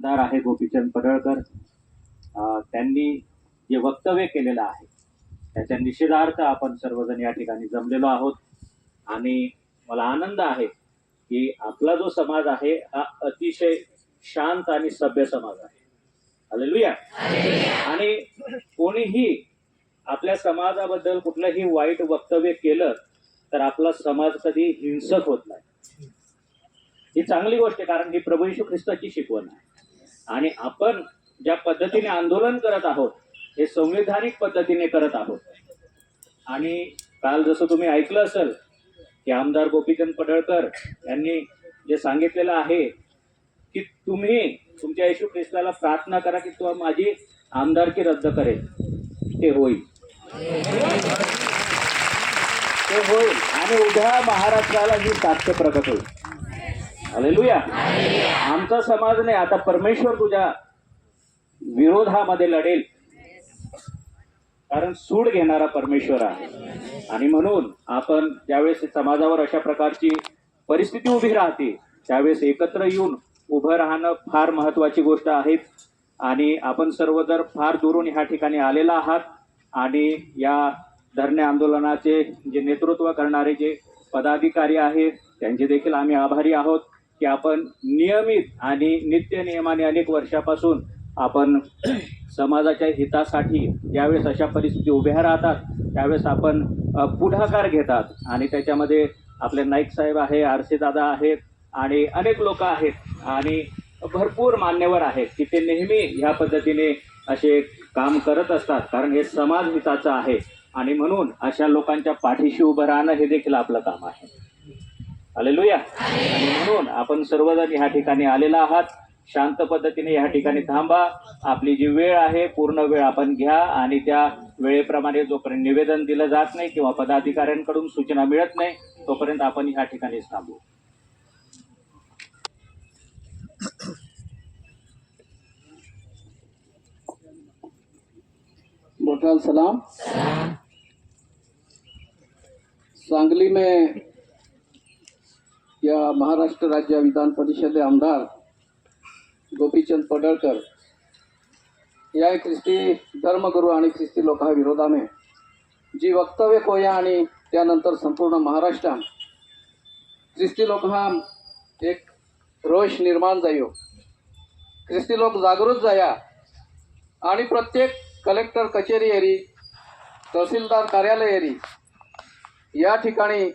दार आहे गोपीचंद पडळकर. त्यांनी जे वक्तव्य केलेलं आहे त्याच्या निषेधार्थ आपण सर्वजण या ठिकाणी जमलेलो आहोत. आणि मला आनंद आहे की आपला जो समाज आहे हा अतिशय शांत आणि सभ्य समाज आहे. हालेलुया. आणि कोणीही आपल्या समाजाबद्दल कुठलंही वाईट वक्तव्य केलं तर आपला समाज कधी हिंसक होत नाही. ही चांगली गोष्ट आहे कारण ही प्रभू यशू ख्रिस्ताची शिकवण आहे. आणि आपण ज्या पद्धतीने आंदोलन करत आहोत हे संविधानिक पद्धतीने करत आहोत. आणि काल जसं तुम्ही ऐकलं असेल की आमदार गोपीचंद पडळकर यांनी जे सांगितलेलं आहे की तुम्ही तुमच्या येशू ख्रिस्ताला प्रार्थना करा की तो माझी आमदारकी रद्द करेल. ते होईल. ते होईल. आणि उद्या महाराष्ट्राला ही साक्ष प्रकट होईल. हालेलुया. आमचा समाज नाही आता परमेश्वर तुझ्या विरोधामध्ये लढेल. कारण सूड घेणारा परमेश्वर आहे. आणि म्हणून आपण ज्यावेळेस समाजावर अशा प्रकारची परिस्थिती उभी राहते त्यावेळेस एकत्र येऊन उभं राहणं फार महत्वाची गोष्ट आहे. आणि आपण सर्व जर फार दुरून ह्या ठिकाणी आलेला आहात आणि या धरणे आंदोलनाचे जे नेतृत्व करणारे जे पदाधिकारी आहेत त्यांचे देखील आम्ही आभारी आहोत. की आपण नियमित आणि नित्य नियमाने अनेक वर्षापासून आपण समाजाच्या हितासाठी ज्यावेळेस अशा परिस्थिती उभ्या राहतात त्यावेळेस आपण पुढाकार घेतात. आणि त्याच्यामध्ये आपले नाईक साहेब आहे आरसे दादा आहेत आणि अनेक लोक आहेत आणि भरपूर मान्यवर आहेत की ते नेहमी ह्या पद्धतीने असे काम करत असतात. कारण हे समाज हिताचं आहे. आणि म्हणून अशा लोकांच्या पाठीशी उभं राहणं हे देखील आपलं काम आहे. हालेलुया. आणि म्हणून आपण सर्वजण ह्या ठिकाणी आलेला आहात. शांत पद्धतीने ह्या ठिकाणी थांबा. आपली जी वेळ आहे पूर्ण वेळ आपण घ्या आणि त्या वेळेप्रमाणे जोपर्यंत निवेदन दिलं जात नाही किंवा पदाधिकाऱ्यांकडून सूचना मिळत नाही तोपर्यंत आपण ह्या ठिकाणीच थांबू. मोटाल सलाम. सांगली में या महाराष्ट्र राज्य विधान परिषदे आमदार गोपीचंद पडळकर या ख्रिस्ती धर्मगुरू आणि ख्रिस्ती लोका विरोधाने जी वक्तव्य कोया आणि त्यानंतर संपूर्ण महाराष्ट्रात ख्रिस्ती लोक हा एक रोष निर्माण जायो. ख्रिस्ती लोक जागृत जाया आणि प्रत्येक कलेक्टर कचेरी एरी तहसीलदार कार्यालय एरी या ठिकाणी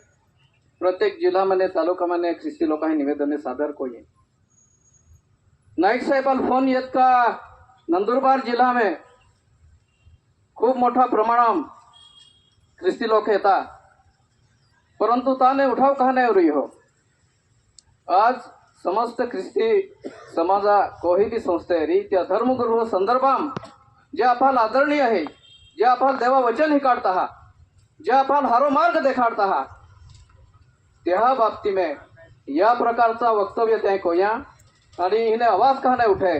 प्रत्येक जिल्ह्यामध्ये तालुकामध्ये ख्रिस्ती लोकांनी निवेदने सादर कोई नाईक साहेबाला फोन येत का? नंदुरबार जिल्हा में खूप मोठा प्रमाणात ख्रिस्ती लोक येतात परंतु ताने उठाव का नाही हो, हो आज समस्त ख्रिस्ती समाजा कोही भी संस्था आहे री त्या संदर्भाम जे आपण आदरणीय आहे जे आपण देवा वचन ही काढत हा जे आपण हारो मार्ग देखाडता हा त्या बाबती में या प्रकारचा वक्तव्य त्या कोया आणि हिने आवाज का नाही उठे?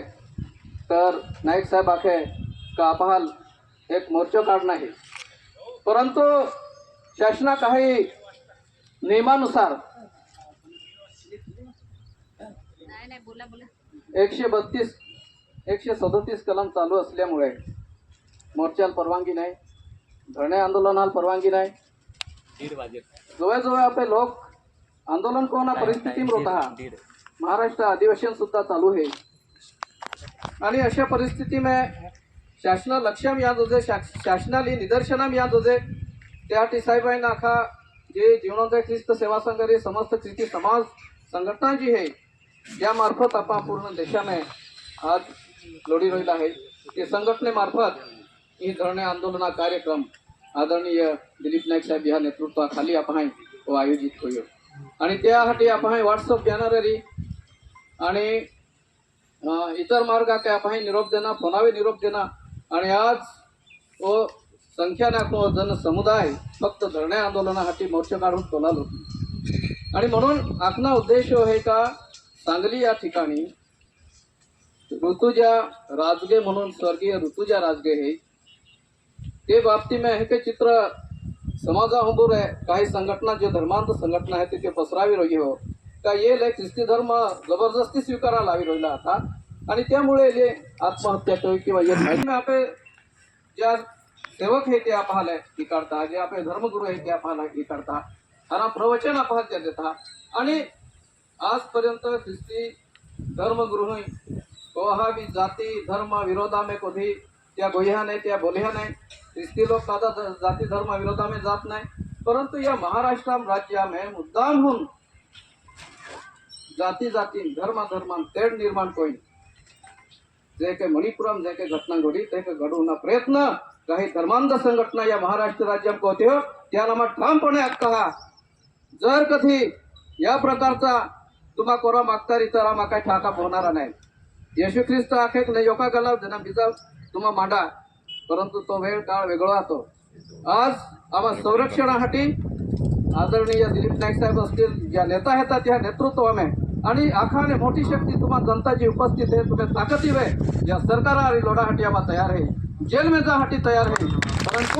तर नाईक साहेब आखे का आपण एक मोर्चा काढणं आहे परंतु शासना काही नियमानुसार नाही नाही बोला बोला. एकशे बत्तीस एकशे सदोतीस कलम चालू असल्यामुळे मोर्चाला परवानगी नाही धरणे आंदोलनाला परवानगी नाही. जवळजवळ आपले लोक आंदोलन कोणा परिस्थितीत होता महाराष्ट्र अधिवेशन सुद्धा चालू आहे. आणि अशा परिस्थिती में शासना लक्षाम या जोजे शास- शासनाली निदर्शनाम या जोजे त्यासाठी साहेबांना आखा जे जीवनोदय ख्रिस्त सेवा संघ रे समस्त ख्रिस्ती समाज संघटना जी आहे यामार्फत आपण पूर्ण देशाने आज लोढी रोहिला आहे. ते संघटनेमार्फत ही धरणे आंदोलना कार्यक्रम आदरणीय दिलीप नाईक साहेब या नेतृत्वाखाली आपण आयोजित होईल. आणि त्यासाठी आपण व्हॉट्सअप घेणार आणि इतर मार्गाके आपण निरोप देणार फोनावे निरोप देणार आणि आज तो संख्याने आपलो जन समुदाय फक्त धरणे आंदोलनासाठी मोर्चा काढून तोलालो आणि म्हणून आपला उद्देश हे आहे का सांगली या ठिकाणी ऋतुजा राजगे म्हणून स्वर्गीय ऋतुजा राजगे हे ते बाबतीत हे चित्र समाजामधून आहे. काही संघटना जे धर्मांत संघटना आहे ते पसरावी रही हो. का ये ख्रिस्ती धर्म जबरदस्ती स्वीकारायला लावी राहिला आता? आणि त्यामुळे ये आत्महत्या तो किंवा ये आपले ज्या सेवक हे ते आपहाला इकारता जे आपले धर्मगुरू आहे ते आपल्याला इकारता आणि प्रवचन आपल्या देता. आणि आजपर्यंत ख्रिस्ती धर्मगुरू कोहा भी जाती धर्म विरोधा में कधी त्या गोह्या नाही त्या बोलिया नाही. ख्रिस्ती लोक साधा जाती धर्माविरोधामध्ये जात नाही. परंतु या महाराष्ट्र राज्यामध्ये मुद्दाम होऊन जाती जाती धर्म धर्म तेढ निर्माण होईल जे काही मणिपुरम जे काही घटना घडली ते काही घडवण्याचा प्रयत्न काही धर्मांध संघटना या महाराष्ट्र राज्यात होते हो त्याला मग ठामपणे हक्क जर कधी या प्रकारचा तुम्हा कोरा मागता तर आम्हा काही ठाका होणारा नाही. येशू ख्रिस्त आखेक नाही योका गला जना बिजा तुम्हा मांडा परंतु तो वेळ काळ वेगळा होतो आज आम्हा संरक्षणासाठी आदरणीय दिलीप नाईक साहेब असतील ज्या नेता येतात त्या आम्ही. आणि आखाने मोठी शक्ती तुम्हाला जनता जी उपस्थित आहे तुम्ही ताकदीव आहे. या सरकार आणि लोडाहाटी आम्हा तयार आहे. जेल में तयार आहे. परंतु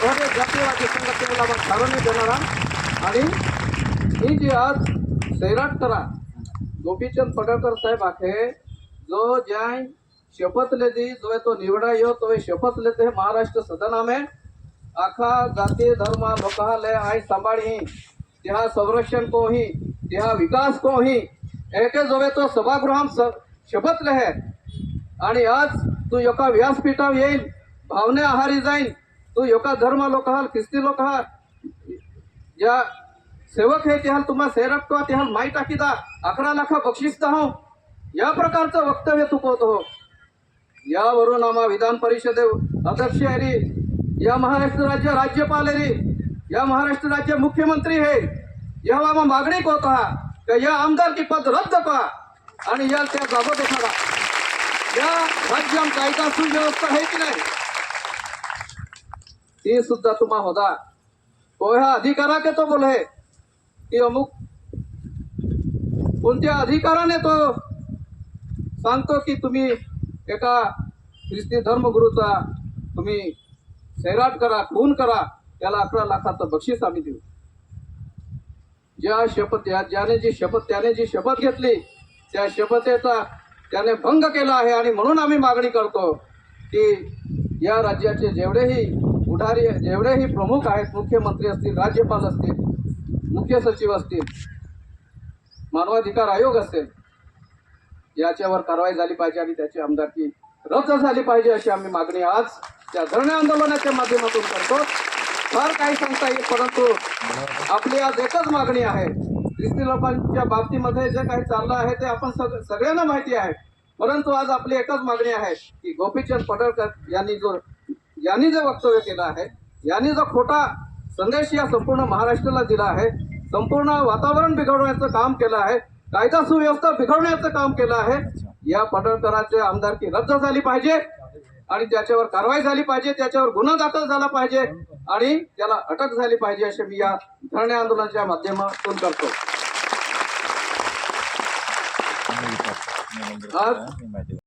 थोडे जातीयवादी संघटनेला आम्हा कारण देणारा आणि ही जी आज सैराट करा गोपीचंद पडळकर साहेब आखे जो ज्या शपथ लेती जो है तो निवडा यो तो शपथ लेते महाराष्ट्र सदना में आखा जाती धर्म लोकालय आई सांभाळी. त्या संरक्षण को ही त्या विकास को ही एके जोवे तो सभागृहात स- शपथ लहे आणि आज तू एका व्यासपीठावर येईल भावने आहारी जाईन. तू एका धर्म लोकाल ख्रिस्ती लोकाल या सेवक हे त्याला तुम्हा सेरक तो त्याला माई टाकी दा. अकरा लाखा बक्षीस दा हो या प्रकारचं वक्तव्य चुकवत हो. यावरून आम्हा विधान परिषदे अध्यक्ष आहे. रे या महाराष्ट्र राज्य राज्यपाल आहे. रे या महाराष्ट्र राज्य मुख्यमंत्री हे यावा आम्हा मागणी होत हा का या आमदारकी पद रद्द करा? आणि या त्या जागो देखाडा या राज्यात कायदा सुव्यवस्था आहे की नाही? ते सुद्धा तुम्हा होता. तो ह्या अधिकाराके तो बोले? की अमुक कोणत्या अधिकाराने तो सांगतो की तुम्ही एका ख्रिस्ती धर्मगुरूचा तुम्ही सैराट करा खून करा त्याला अकरा लाखाचं बक्षीस आम्ही देऊ. ज्या शपथ या ज्याने जी शपथ त्याने जी शपथ घेतली त्या शपथेचा त्याने भंग केला आहे आणि म्हणून आम्ही मागणी करतो की या राज्याचे जेवढेही पुढारी जेवढेही प्रमुख आहेत मुख्यमंत्री असतील राज्यपाल असतील मुख्य सचिव असतील मानवाधिकार आयोग असेल याच्यावर कारवाई झाली पाहिजे आणि त्याची आमदारकी रद्द झाली पाहिजे अशी आम्ही मागणी आज त्या धरणे आंदोलनाच्या माध्यमातून करतो. फार काही सांगता येईल परंतु आपली आज एकच मागणी आहे. ख्रिस्ती लोकांच्या बाबतीमध्ये जे काही चाललं आहे ते आपण सग सगळ्यांना माहिती आहे. परंतु आज आपली एकच मागणी आहे की गोपीचंद पडळकर यांनी जो यांनी जे वक्तव्य केलं आहे यांनी जो खोटा संदेश या संपूर्ण महाराष्ट्राला दिला आहे संपूर्ण वातावरण बिघडवण्याचं काम केलं आहे कायदा सुव्यवस्था बिघडवण्याचं काम केलं आहे. या पडळकरांची आमदारकी रद्द झाली पाहिजे आणि त्याच्यावर कारवाई झाली पाहिजे त्याच्यावर गुन्हा दाखल झाला पाहिजे आणि त्याला अटक झाली पाहिजे असे मी या धरणे आंदोलनाच्या माध्यमातून करतो. आज